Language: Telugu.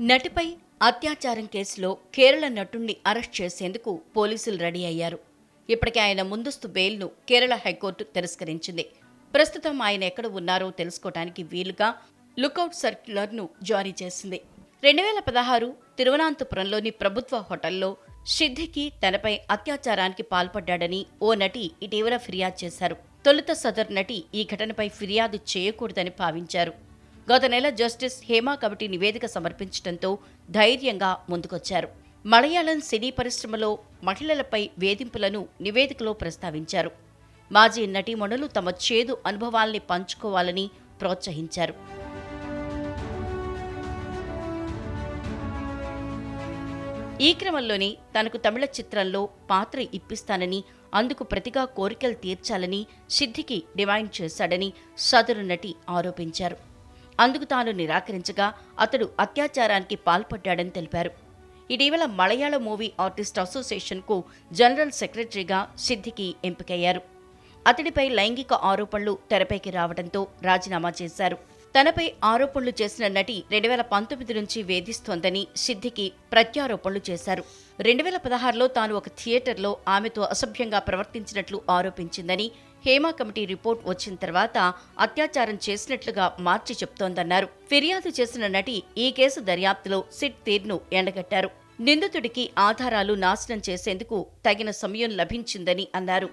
నటిపై అత్యాచారం కేసులో కేరళ నటుణ్ణి అరెస్ట్ చేసేందుకు పోలీసులు రెడీ అయ్యారు. ఇప్పటికే ఆయన ముందస్తు బెయిల్ను కేరళ హైకోర్టు తిరస్కరించింది. ప్రస్తుతం ఆయన ఎక్కడ ఉన్నారో తెలుసుకోవటానికి వీలుగా లుకౌట్ సర్క్యులర్ను జారీ చేసింది. రెండు వేల పదహారు తిరువనంతపురంలోని ప్రభుత్వ హోటల్లో సిద్ధికి తనపై అత్యాచారానికి పాల్పడ్డాడని ఓ నటి ఇటీవల ఫిర్యాదు చేశారు. తొలుత సదర్ నటి ఈ ఘటనపై ఫిర్యాదు చేయకూడదని భావించారు. గత నెల జస్టిస్ హేమా కమిటీ నివేదిక సమర్పించడంతో ధైర్యంగా ముందుకొచ్చారు. మలయాళం సినీ పరిశ్రమలో మహిళలపై వేధింపులను నివేదికలో ప్రస్తావించారు. మాజీ నటీమణులు తమ చేదు అనుభవాల్ని పంచుకోవాలని ప్రోత్సహించారు. ఈ క్రమంలోనే తనకు తమిళ చిత్రంలో పాత్ర ఇప్పిస్తానని అందుకు ప్రతిగా కోరికలు తీర్చాలని సిద్ధికి డిమాండ్ చేశాడని సదరు నటి ఆరోపించారు. అందుకు తాను నిరాకరించగా అతడు అత్యాచారానికి పాల్పడ్డాడని తెలిపారు. ఇటీవల మలయాళ మూవీ ఆర్టిస్ట్ అసోసియేషన్కు జనరల్ సెక్రటరీగా సిద్దికి ఎంపికయ్యారు. అతడిపై లైంగిక ఆరోపణలు తెరపైకి రావడంతో రాజీనామా చేశారు. తనపై ఆరోపణలు చేసిన నటి రెండు వేల పంతొమ్మిది నుంచి వేధిస్తోందని సిద్ధికి ప్రత్యారోపణలు చేశారు. రెండు వేల పదహారులో తాను ఒక థియేటర్లో ఆమెతో అసభ్యంగా ప్రవర్తించినట్లు ఆరోపించిందని హేమా కమిటీ రిపోర్ట్ వచ్చిన తర్వాత అత్యాచారం చేసినట్లుగా మార్చి చెప్తోందన్నారు. ఫిర్యాదు చేసిన నటి ఈ కేసు దర్యాప్తులో సిట్ తీర్ను ఎండగట్టారు. నిందితుడికి ఆధారాలు నాశనం చేసేందుకు తగిన సమయం లభించిందని అన్నారు.